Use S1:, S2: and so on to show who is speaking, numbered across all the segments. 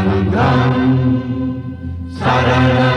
S1: Saranam, Saranam.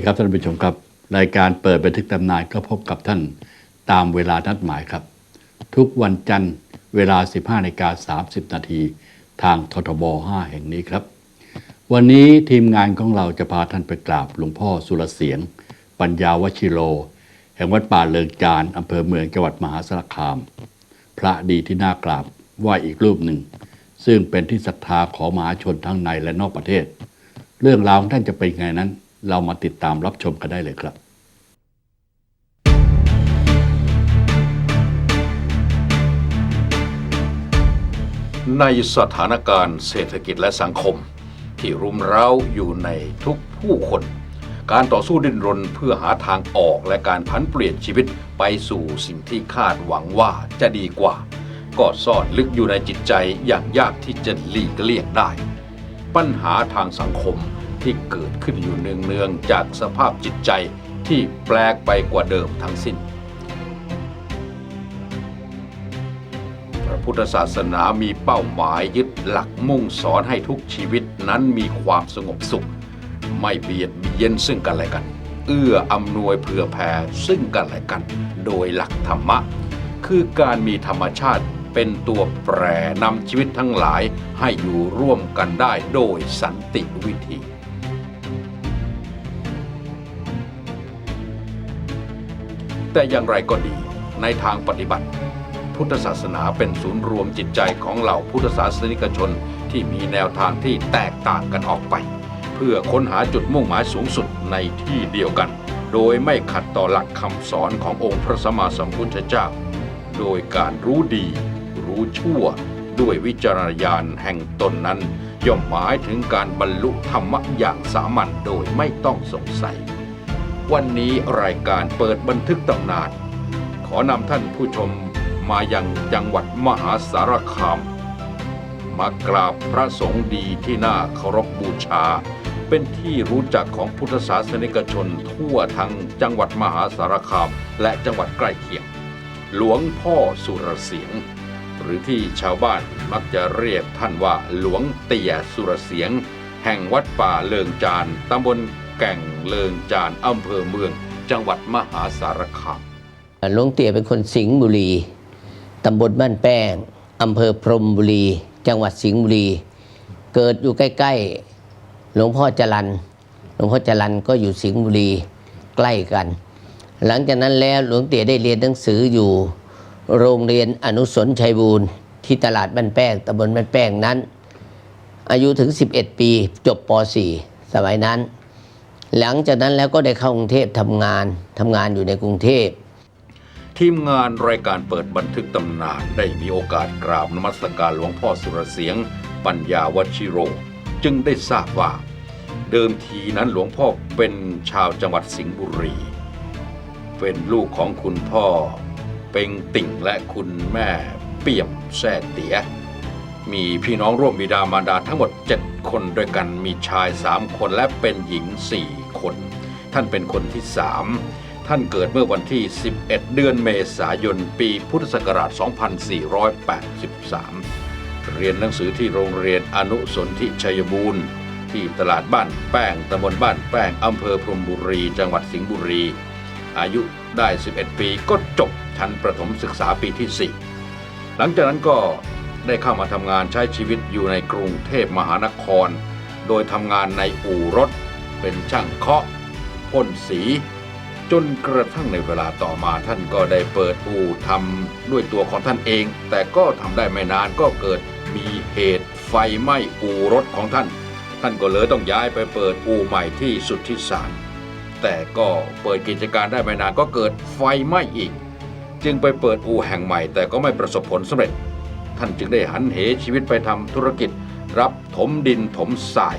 S1: ดีครับท่านผู้ชมครับ รายการเปิดบันทึกตำนานก็พบกับท่านตามเวลานัดหมายครับ ทุกวันจันทร์เวลา 15นาฬิกา30 นาทีทางททบ 5 แห่งนี้ครับ วันนี้ทีมงานของเราจะพาท่านไปกราบหลวงพ่อสุรเสียง ปัญญาวชิโรแห่งวัดป่าเลิงจานอำเภอเมืองจังหวัดมหาสารคาม พระดีที่น่ากราบไหว้อีกรูปหนึ่ง ซึ่งเป็นที่ศรัทธาของมหาชนทั้งในและนอกประเทศ เรื่องราวของท่านจะเป็นไงนั้น เรามาติดตามรับชมกันได้เลยครับ
S2: ในสถานการณ์เศรษฐกิจและสังคม ที่รุมเร้าอยู่ในทุกผู้คน การต่อสู้ดิ้นรนเพื่อหาทางออกและการพันเปลี่ยนชีวิตไปสู่สิ่งที่คาดหวังว่าจะดีกว่า ก็ซ่อนลึกอยู่ในจิตใจอย่างยากที่จะหลีกเลี่ยงได้ ปัญหาทางสังคม ที่เกิดขึ้นอยู่เนืองๆจากสภาพจิตใจที่แปลกไปกว่าเดิมทั้งสิ้น พระพุทธศาสนามีเป้าหมายยึดหลักมุ่งสอนให้ทุกชีวิตนั้นมีความสงบสุข ไม่เบียดเบียนซึ่งกันและกัน เอื้ออำนวยเผื่อแผ่ซึ่งกันและกัน โดยหลักธรรมะ คือการมีธรรมชาติเป็นตัวแปรนำชีวิตทั้งหลายให้อยู่ร่วมกันได้โดยสันติวิธี แต่อย่างไรก็ดีในทางปฏิบัติ พุทธศาสนาเป็นศูนย์รวมจิตใจของเหล่าพุทธศาสนิกชนที่มีแนวทางที่แตกต่างกันออกไป เพื่อค้นหาจุดมุ่งหมายสูงสุดในที่เดียวกัน โดยไม่ขัดต่อหลักคำสอนขององค์พระสัมมาสัมพุทธเจ้า โดยการรู้ดี รู้ชั่ว ด้วยวิจารณญาณแห่งตนนั้น ย่อมหมายถึงการบรรลุธรรมะอย่างสามัญโดยไม่ต้องสงสัย วันนี้รายการเปิดบันทึกตำนาน ขอนำท่านผู้ชมมายังจังหวัดมหาสารคาม มากราบพระสงฆ์ดีที่น่าเคารพบูชา เป็นที่รู้จักของพุทธศาสนิกชนทั่วทั้งจังหวัดมหาสารคามและจังหวัดใกล้เคียง หลวงพ่อสุรเสียง หรือที่ชาวบ้านมักจะเรียกท่านว่าหลวงเตี่ยสุรเสียง แห่งวัดป่าเลิงจานตำบล แก่งเลิงจานอำเภอเมือง จังหวัดมหาสารคาม
S3: หลวงเตี่ยเป็นคนสิงห์บุรีตำบลบ้านแป้งอำเภอพรมบุรี จังหวัดสิงห์บุรี เกิดอยู่ใกล้ๆ หลวงพ่อจรันหลวงพ่อจรันก็อยู่สิงห์บุรีใกล้กัน หลังจากนั้นแล้วหลวงเตี่ยได้เรียนหนังสืออยู่ โรงเรียนอนุสรณ์ชัยบูรณ์ที่ตลาดบ้านแป้งตำบลบ้านแป้งนั้น อายุถึง 11 ปี จบป .4 สมัยนั้น หลังจากนั้นแล้วก็ได้เข้ากรุงเทพทำงานทำงานอยู่ในกรุงเทพ
S2: ทีมงานรายการเปิดบันทึกตำนานได้มีโอกาสกราบนมัสการหลวงพ่อสุรเสียง ปัญญาวชิโร จึงได้ทราบว่า เดิมทีนั้นหลวงพ่อเป็นชาวจังหวัดสิงห์บุรี เป็นลูกของคุณพ่อ เป็งติ่งและคุณแม่เปี่ยมแซ่เตีย มีพี่น้องร่วมบิดามารดาทั้งหมด 7 คนด้วยกันมีชาย 3 คนและเป็นหญิง 4 คน ท่านเป็นคนที่ 3 ท่านเกิดเมื่อวันที่ 11 เดือนเมษายน ปีพุทธศักราช 2483 เรียนหนังสือที่โรงเรียนอนุสนธิชัยบูรณ์ ที่ตลาดบ้านแป้งตำบลบ้านแป้งอำเภอพรมบุรี จังหวัดสิงห์บุรี อายุได้ 11 ปีก็จบชั้นประถมศึกษาปีที่ 4 หลังจากนั้นก็ ได้เข้ามาทำงานใช้ชีวิตอยู่ในกรุงเทพมหานคร โดยทำงานในอู่รถ เป็นช่างเคาะพ่นสี จนกระทั่งในเวลาต่อมาท่านก็ได้เปิดอู่ทำด้วยตัวของท่านเอง แต่ก็ทำได้ไม่นานก็เกิดมีเหตุไฟไหม้อู่รถของท่าน ท่านก็เลยต้องย้ายไปเปิดอู่ใหม่ที่สุทธิสาร แต่ก็เปิดกิจการได้ไม่นานก็เกิดไฟไหม้อีก จึงไปเปิดอู่แห่งใหม่แต่ก็ไม่ประสบผลสำเร็จ ท่านจึงได้หันเหชีวิตไปทำธุรกิจ รับถมดินถมทราย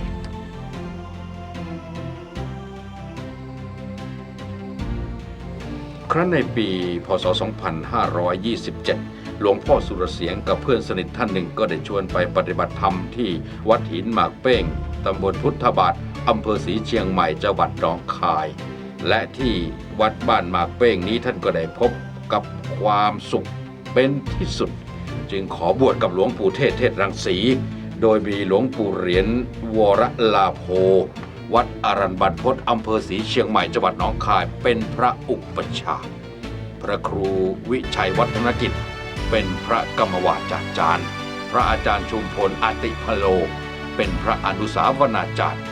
S2: ครั้นในปีพศ 2527 หลวงพ่อสุรเสียงกับเพื่อนสนิทท่านหนึ่งก็ได้ชวนไปปฏิบัติธรรมที่วัดหินหมากเป้ง ตำบลพุทธบาท อำเภอศรีเชียงใหม่ จังหวัดหนองคาย และที่วัดบ้านหมากเป้งนี้ท่านก็ได้พบกับความสุขเป็นที่สุด จึงขอบวชกับหลวงปู่เทศเทศรังสี โดยมีหลวงปู่เหรียญวรลาโภวัดอรันบันพศอำเภอศรีเชียงใหม่จังหวัดหนองคาย เป็นพระอุปชฌาย์พระครูวิชัยวัฒนกิจ เป็นพระกรรมวาจาจารย์ พระอาจารย์ชุมพลอาติพโล เป็นพระอนุสาวนาจารย์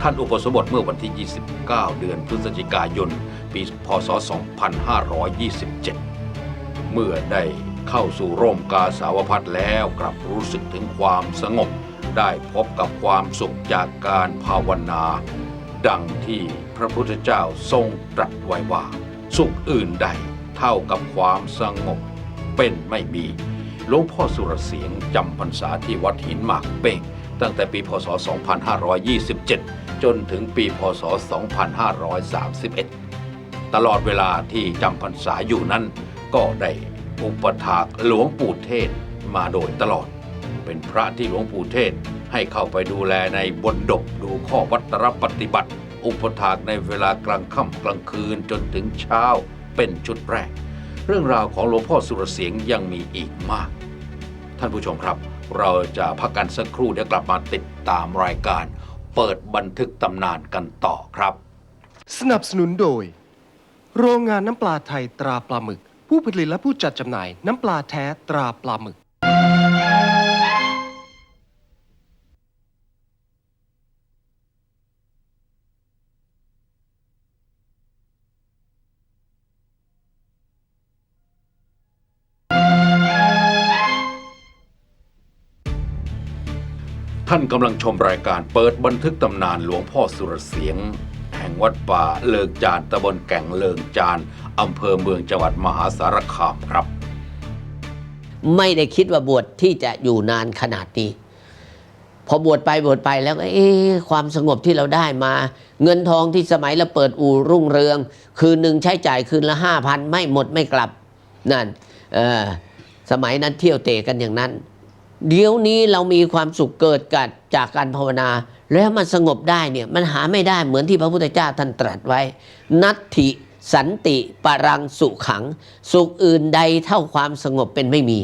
S2: ท่านอุปสมบทเมื่อวันที่ 29 เดือนพฤศจิกายน ปี พศ 2527 เมื่อได้ เข้าสู่ร่มกาสาวพัดแล้วกลับรู้สึกถึงความสงบ ได้พบกับความสุขจากการภาวนา ดังที่พระพุทธเจ้าทรงตรัสไว้ว่า สุขอื่นใดเท่ากับความสงบ เป็นไม่มีหลวงพ่อสุรเสียงจำพรรษาที่วัดหินหมากเป้งตั้งแต่ปีพศ 2527 จนถึงปีพศ 2531 ตลอดเวลาที่จำพรรษาอยู่นั้นก็ได้ อุปถากหลวงปู่เทศมาโดยตลอด เป็นพระที่หลวงปู่เทศให้เข้าไปดูแลในบนดบดูข้อวัตรปฏิบัติ อุปถากในเวลากลางค่ำกลางคืนจนถึงเช้าเป็นชุดแรก เรื่องราวของหลวงพ่อสุรเสียงยังมีอีกมาก ท่านผู้ชมครับ เราจะพักกันสักครู่เดี๋ยวกลับมาติดตามรายการ เปิดบันทึกตำนานกันต่อครับ
S4: สนับสนุนโดย โรงงานน้ำปลาไทยตราปลาหมึก ผู้ผลิตและผู้จัดจำหน่าย น้ำปลาแท้ตราปลาหมึก
S2: ท่านกำลังชมรายการเปิดบันทึกตำนานหลวงพ่อสุรเสียง วัดป่าเลิงจานตำบลแก่งเลิงจานอำเภอเมืองจังหวัดมหาสารคามครับ
S3: ไม่ได้คิดว่าบวชที่จะอยู่นานขนาดนี้ พอบวชไปบวชไปแล้วก็เอ๊ความสงบที่เราได้มา เงินทองที่สมัยเราเปิดอู่รุ่งเรือง คืนหนึ่งใช้จ่ายคืนละห้าพันไม่หมดไม่กลับนั่นสมัยนั้นเที่ยวเตะกันอย่างนั้น เดี๋ยวนี้เรามีความสุขเกิดกัดจากการภาวนา แล้วมันสงบได้เนี่ยมันหาไม่ได้เหมือนที่พระพุทธเจ้าท่านตรัสไว้ นัตถิสันติปรังสุขัง สุขอื่นใดเท่าความสงบเป็นไม่มี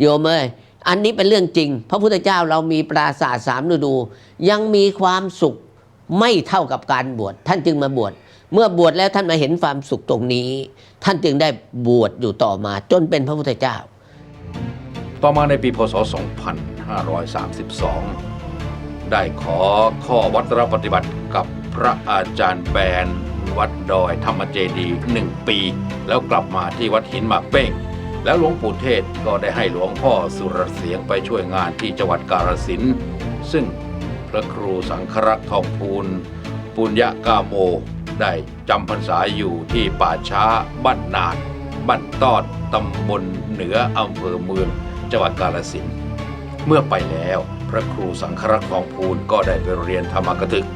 S3: โยมเอ้ยอันนี้เป็นเรื่องจริง พระพุทธเจ้าเรามีปราสาทสามฤดู ยังมีความสุขไม่เท่ากับการบวชท่านจึงมาบวชเมื่อบวชแล้วท่านมาเห็นความสุขตรงนี้ ท่านจึงได้บวชอยู่ต่อมาจนเป็นพระพุทธเจ้า
S2: ต่อมาในปีพศ 2532 ได้ขอข้อวัตรปฏิบัติกับพระอาจารย์แบนวัดดอยธรรมเจดีหนึ่งปี แล้วกลับมาที่วัดหินหมากเป้ง แล้วหลวงปู่เทศก็ได้ให้หลวงพ่อสุรเสียงไปช่วยงานที่จังหวัดกาฬสินธุ์ซึ่งพระครูสังครักษ์ทองพูลปุญญากาโม ได้จำพรรษาอยู่ที่ป่าช้าบ้านนาดบ้านตอดตำบลเหนืออำเภอเมืองจังหวัดกาฬสินธุ์เมื่อไปแล้ว พระครูสังครักษ์ทองพูลก็ได้ไปเรียนธรรมกถึก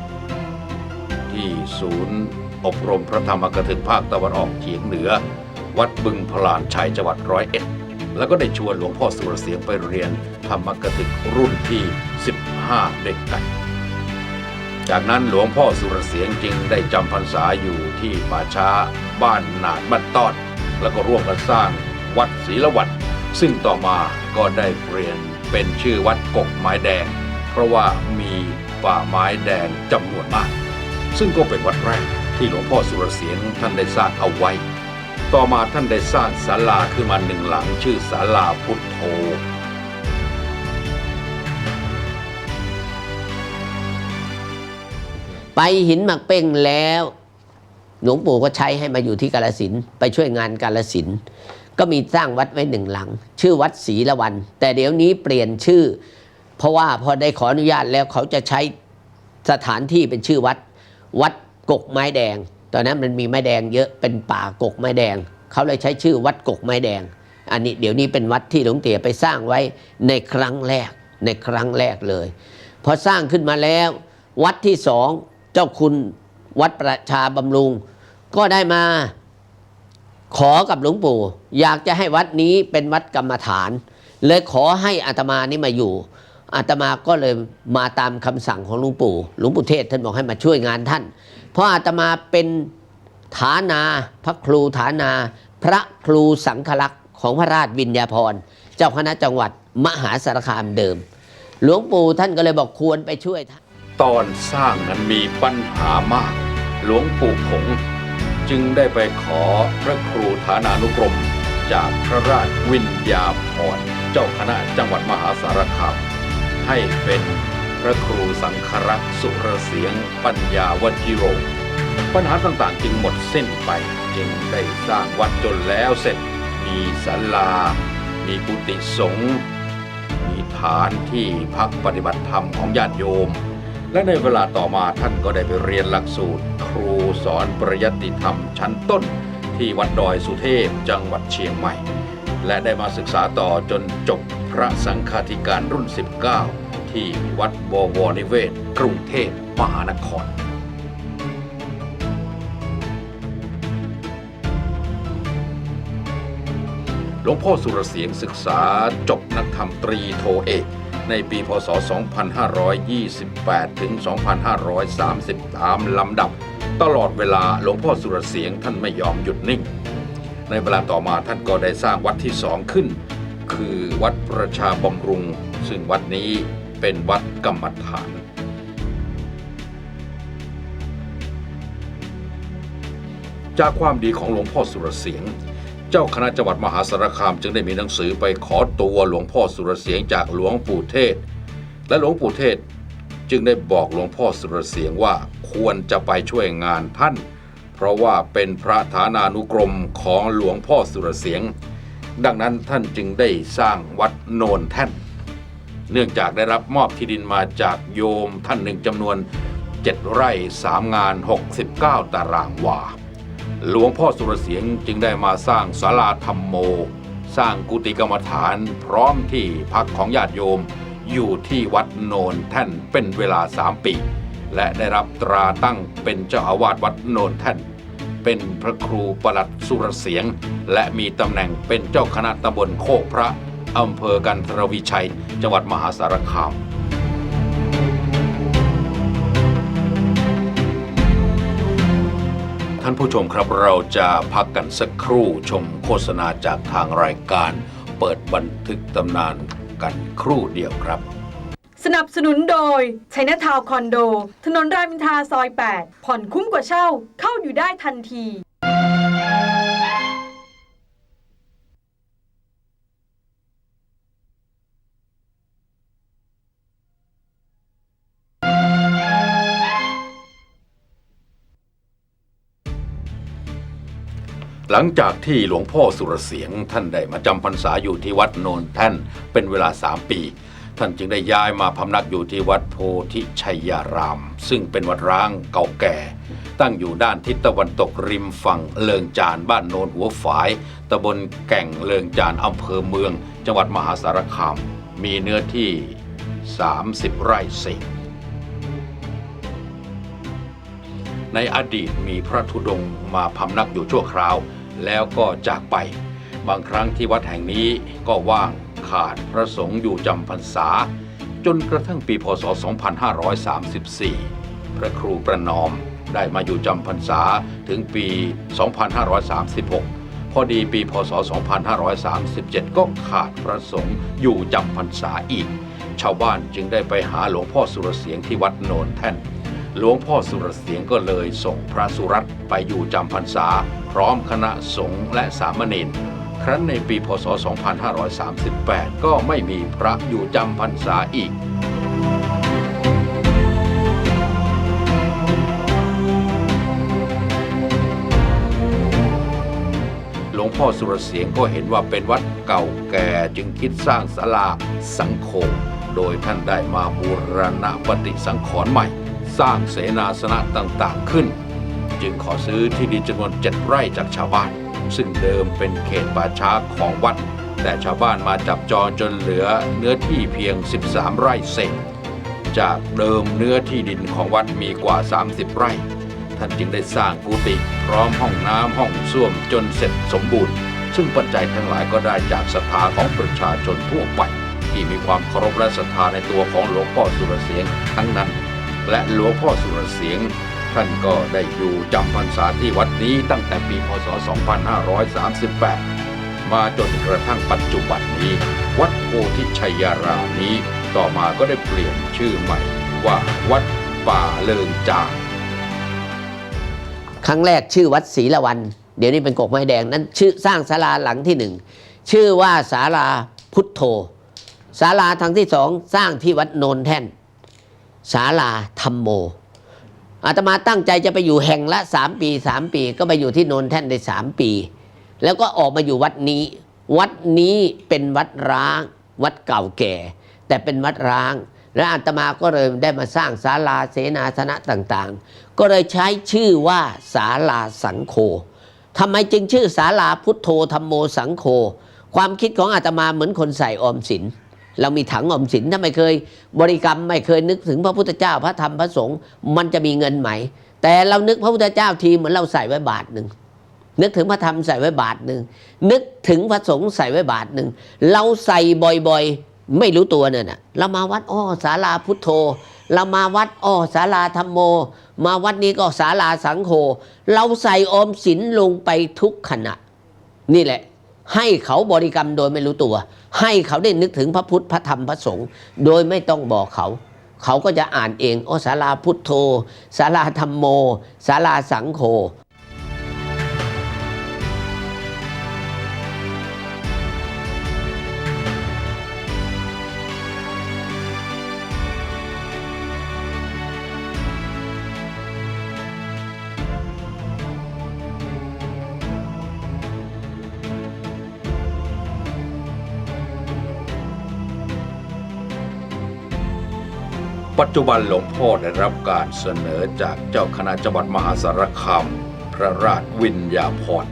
S2: ที่ศูนย์อบรมพระธรรมกถึกภาคตะวันออกเฉียงเหนือ วัดบึงพลานชัยจังหวัดร้อยเอ็ดแล้วก็ได้ชวนหลวงพ่อสุรเสียงไปเรียนธรรมกถึกรุ่นที่ 15เด็กกัน จากนั้นหลวงพ่อสุรเสียงจึงได้จำพรรษาอยู่ที่ป่าช้าบ้านนาดบ้านต้อนแล้วก็ร่วมกันสร้างวัดศรีละวัดซึ่งต่อมาก็ได้เปลี่ยน เป็นชื่อวัดกกไม้แดง เพราะว่ามีป่าไม้แดงจำนวนมาก ซึ่งก็เป็นวัดแรกที่หลวงพ่อสุรเสียงท่านได้สร้างเอาไว้ ต่อมาท่านได้สร้างศาลาขึ้นมาหนึ่งหลังชื่อศาลาพุทโธ
S3: ไปหินหมักเป้งแล้ว หลวงปู่ก็ใช้ให้มาอยู่ที่กาลสินไปช่วยงานกาลสิน ก็มีสร้างวัดไว้หนึ่งหลัง ชื่อวัดศรีละวัน แต่เดี๋ยวนี้เปลี่ยนชื่อ เพราะว่าพอได้ขออนุญาตแล้วเขาจะใช้สถานที่เป็นชื่อวัด วัดกกไม้แดง ตอนนั้นมันมีไม้แดงเยอะเป็นป่ากกไม้แดง เขาเลยใช้ชื่อวัดกกไม้แดง อันนี้เดี๋ยวนี้เป็นวัดที่หลวงเตี่ยไปสร้างไว้ในครั้งแรกในครั้งแรกเลยพอสร้างขึ้นมาแล้ว วัดที่สองเจ้าคุณวัดประชาบำรุง ก็ได้มา ขอกับหลวงปู่ อยากจะให้วัดนี้เป็นวัดกรรมฐาน เลยขอให้อาตมานี่มาอยู่อาตมาก็เลยมาตามคำสั่งของหลวงปู่หลวงปู่เทศท่านบอกให้มาช่วยงานท่าน เพราะอาตมาเป็นฐานาพระครูฐานา พระครูสังฆลักษณ์ของพระราชวิญญาภรเจ้าคณะจังหวัดมหาสารคามเดิม หลวงปู่ท่านก็เลยบอกควรไปช่วยท่าน
S2: ตอนสร้างนั้นมีปัญหามาก หลวงปู่ผง จึงได้ไปขอพระครูฐานานุกรม จากพระราชวิญญาภรเจ้าคณะจังหวัดมหาสารคามให้เป็นพระครูสังครักษ์สุรเสียงปัญญาวจิโร ปัญหาต่างๆจึงหมดสิ้นไปจึงได้สร้างวัดจนแล้วเสร็จ มีศาลา มีกุฏิสงฆ์มีฐานที่พักปฏิบัติธรรมของญาติโยม และในเวลาต่อมาท่านก็ได้ไปเรียนหลักสูตร ครูสอนปริยัติธรรมชั้นต้น ที่วัดดอยสุเทพจังหวัดเชียงใหม่ และได้มาศึกษาต่อจนจบพระสังฆาธิการรุ่น 19 ที่วัดบวรนิเวศ กรุงเทพมหานครหลวงพ่อสุรเสียงศึกษาจบนักธรรมตรีโทเอก ในปีพศ 2528 ถึง 2530ตามลำดับ ตลอดเวลาหลวงพ่อสุรเสียงท่านไม่ยอมหยุดนิ่ง ในเวลาต่อมาท่านก็ได้สร้างวัดที่สองขึ้น คือวัดประชาบำรุง ซึ่งวัดนี้เป็นวัดกรรมฐานจากความดีของหลวงพ่อสุรเสียง เจ้าคณะจังหวัดมหาสารคามจึงได้มีหนังสือไปขอตัวหลวงพ่อสุรเสียงจากหลวงปู่เทศ และหลวงปู่เทศจึงได้บอกหลวงพ่อสุรเสียงว่าควรจะไปช่วยงานท่าน เพราะว่าเป็นพระฐานานุกรมของหลวงพ่อสุรเสียง ดังนั้นท่านจึงได้สร้างวัดโนนแท่น เนื่องจากได้รับมอบที่ดินมาจากโยมท่านหนึ่งจำนวน 7 ไร่ 3 งาน 69 ตารางวา หลวงพ่อสุรเสียงจึงได้มาสร้างศาลาธรรมโม สร้างกุฏิกรรมฐานพร้อมที่พักของญาติโยม อยู่ที่วัดโนนแท่นเป็นเวลาสามปี และได้รับตราตั้งเป็นเจ้าอาวาสวัดโนนแท่น เป็นพระครูประหลัดสุรเสียง และมีตำแหน่งเป็นเจ้าคณะตำบลโคกพระอำเภอกันทรวิชัย จังหวัดมหาสารคาม ผู้ชมครับเราจะพักกันสักครู่ชมโฆษณาจากทางรายการ เปิดบันทึกตำนานกันครู่เดียวครับ
S5: สนับสนุนโดยชัยนาทาวคอนโด ถนนรามอินทราซอย 8 ผ่อนคุ้มกว่าเช่า เข้าอยู่ได้ทันที
S2: หลังจากที่หลวงพ่อสุรเสียงท่านได้มาจำพรรษาอยู่ที่วัดโนนแท่นเป็นเวลาสามปี ท่านจึงได้ย้ายมาพำนักอยู่ที่วัดโพธิชัยาราม ซึ่งเป็นวัดร้างเก่าแก่ ตั้งอยู่ด้านทิศตะวันตกริมฝั่งเลิงจานบ้านโนนหัวฝายตำบลแก่งเลิงจานอำเภอเมือง จังหวัดมหาสารคาม มีเนื้อที่ 30 ไร่เศษในอดีตมีพระธุดงค์มาพำนักอยู่ชั่วคราว แล้วก็จากไป บางครั้งที่วัดแห่งนี้ก็ว่างขาดพระสงฆ์อยู่จำพรรษา จนกระทั่งปีพศ 2534 พระครูประนอมได้มาอยู่จำพรรษาถึงปี 2536 พอดีปีพศ 2537 ก็ขาดพระสงฆ์อยู่จำพรรษาอีก ชาวบ้านจึงได้ไปหาหลวงพ่อสุรเสียงที่วัดโนนแท่น หลวงพ่อสุรเสียงก็เลยส่งพระสุรัตน์ไปอยู่จำพรรษา พร้อมคณะสงฆ์และสามเณรครั้นในปีพศ 2538 ก็ไม่มีพระอยู่จำพรรษาอีกหลวงพ่อสุรเสียงก็เห็นว่าเป็นวัดเก่าแก่จึงคิดสร้างศาลาสังโฆโดยท่านได้มาบูรณะปฏิสังขรณ์ใหม่ สร้างเสนาสนะต่างๆขึ้น จึงขอซื้อที่ดินจำนวนเจ็ดไร่จากชาวบ้าน ซึ่งเดิมเป็นเขตป่าช้าของวัด แต่ชาวบ้านมาจับจองจนเหลือเนื้อที่เพียง 13 ไร่เศษจากเดิมเนื้อที่ดินของวัดมีกว่า 30 ไร่ ท่านจึงได้สร้างกุฏิพร้อมห้องน้ำห้องส้วมจนเสร็จสมบูรณ์ ซึ่งปัจจัยทั้งหลายก็ได้จากศรัทธาของประชาชนทั่วไปที่มีความเคารพและศรัทธาในตัวของหลวงพ่อสุรเสียงทั้งนั้น และหลวงพ่อสุรเสียง ท่านก็ได้อยู่จำพรรษาที่วัดนี้ตั้งแต่ปีพศ 2538 มาจนกระทั่งปัจจุบันนี้ วัดโพธิชัยารามนี้ ต่อมาก็ได้เปลี่ยนชื่อใหม่ว่าวัดป่าเลิงจาง
S3: ครั้งแรกชื่อวัดศรีละวัน เดี๋ยวนี้เป็นกกไม้แดงนั้นชื่อสร้างศาลาหลังที่หนึ่งชื่อว่าศาลาพุทโธศาลาทางที่สองสร้างที่วัดโนนแท่น ศาลาธรรมโมอาตมาตั้งใจจะไปอยู่แห่งละสามปีสามปี ก็ไปอยู่ที่โนนแท่นได้สามปี แล้วก็ออกมาอยู่วัดนี้ วัดนี้เป็นวัดร้าง วัดเก่าแก่ แต่เป็นวัดร้าง และอาตมาก็เลยได้มาสร้างศาลาเสนาสนะต่างๆ ก็เลยใช้ชื่อว่าศาลาสังโฆทำไมจึงชื่อศาลาพุทโธธรรมโมสังโฆความคิดของอาตมาเหมือนคนใส่ออมสิน เรามีถังออมสินถ้าไม่เคย บริกรรมไม่เคยนึกถึงพระพุทธเจ้าพระธรรมพระสงฆ์มันจะมีเงินไหม แต่เรานึกพระพุทธเจ้าทีเหมือนเราใส่ไว้บาทหนึ่งนึกถึงพระธรรมใส่ไว้บาทหนึ่งนึกถึงพระสงฆ์ใส่ไว้บาทหนึ่งเราใส่บ่อยๆ ไม่รู้ตัวเนี่ยนะเรามาวัดอ้อศาลาพุทโธ เรามาวัดอ้อศาลาธรรมโม มาวัดนี้ก็ศาลาสังโฆเราใส่ออมสินลงไปทุกขณะ นี่แหละ ให้เขาบริกรรมโดยไม่รู้ตัว ให้เขาได้นึกถึงพระพุทธพระธรรมพระสงฆ์โดยไม่ต้องบอกเขา เขาก็จะอ่านเองโอสาราพุทโธสาราธรรมโมสาราสังโฆ
S2: ปัจจุบันหลวงพ่อได้รับการเสนอจากเจ้าคณะจังหวัดมหาสารคามพระราชวิญญาพร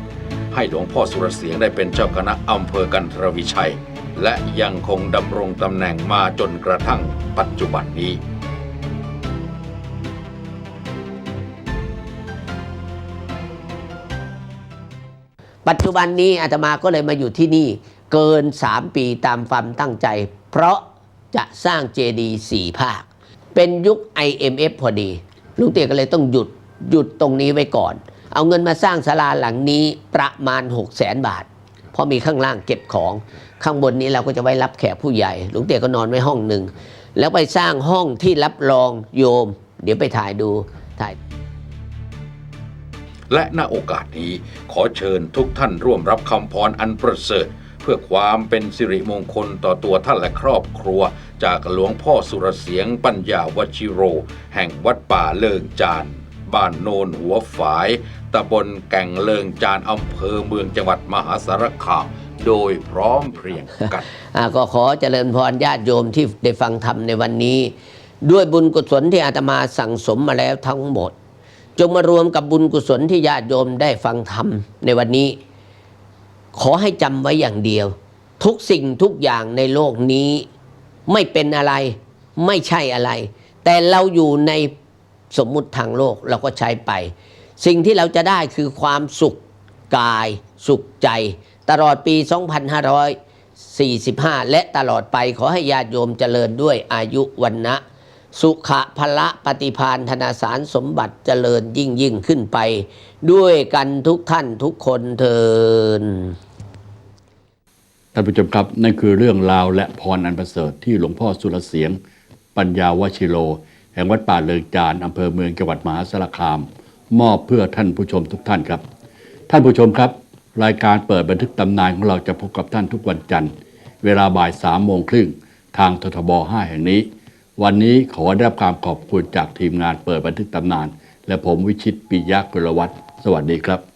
S2: ให้หลวงพ่อสุรเสียงได้เป็นเจ้าคณะอำเภอกันทรวิชัย และยังคงดำรงตำแหน่งมาจนกระทั่งปัจจุบันนี้
S3: ปัจจุบันนี้อาตมาก็เลยมาอยู่ที่นี่เกิน 3 ปีตามความตั้งใจ เพราะจะสร้างเจดีย์สี่ภาค เป็นยุค IMF พอดี ลุงเตียก็เลยต้องหยุดหยุดตรงนี้ไว้ก่อน เอาเงินมาสร้างศาลาหลังนี้ประมาณ 6 0แสนบาท เพราะมีข้างล่างเก็บของ ข้างบนนี้เราก็จะไว้รับแขกผู้ใหญ่ ลุงเตียก็นอนไว้ห้องหนึ่ง แล้วไปสร้างห้องที่รับรองโยม เดี๋ยวไปถ่ายดูถ่าย
S2: และณโอกาสนี้ขอเชิญทุกท่านร่วมรับคำพรอันประเสริฐ เพื่อความเป็นสิริมงคลต่อตัวท่านและครอบครัว จากหลวงพ่อสุรเสียงปัญญาวชิโร แห่งวัดป่าเลิงจานบ้านโนนหัวฝายตำบลแก่งเลิงจานอำเภอเมืองจังหวัดมหาสารคามโดยพร้อมเพรียงกัน
S3: ก็ขอเจริญพรญาติโยมที่ได้ฟังธรรมในวันนี้ ด้วยบุญกุศลที่อาตมาสั่งสมมาแล้วทั้งหมด จงมารวมกับบุญกุศลที่ญาติโยมได้ฟังธรรมในวันนี้ ขอให้จำไว้อย่างเดียว ทุกสิ่งทุกอย่างในโลกนี้ ไม่เป็นอะไร ไม่ใช่อะไร แต่เราอยู่ในสมมุติทางโลกเราก็ใช้ไป สิ่งที่เราจะได้คือความสุขกาย สุขใจ ตลอดปี 2545 และตลอดไปขอให้ญาติโยมเจริญด้วยอายุวันนะ สุขะพละปฏิพานธนาสารสมบัติเจริญยิ่งยิ่งขึ้นไป ด้วยกันทุกท่านทุกคนเทิน
S1: ท่านผู้ชมครับ นั่นคือเรื่องราวและพรอันประเสริฐที่หลวงพ่อสุรเสียง ปัญญาวชิโรแห่งวัดป่าเลิงจานอำเภอเมืองจังหวัดมหาสารคาม มอบเพื่อท่านผู้ชมทุกท่านครับ ท่านผู้ชมครับ รายการเปิดบันทึกตำนานของเราจะพบกับท่านทุกวันจันทร์ เวลาบ่ายสามโมงครึ่งทางททบ 5 แห่งนี้ วันนี้ขอได้รับความขอบคุณจากทีมงานเปิดบันทึกตำนาน และผมวิชิตปิยะกุลวัฒน์สวัสดีครับ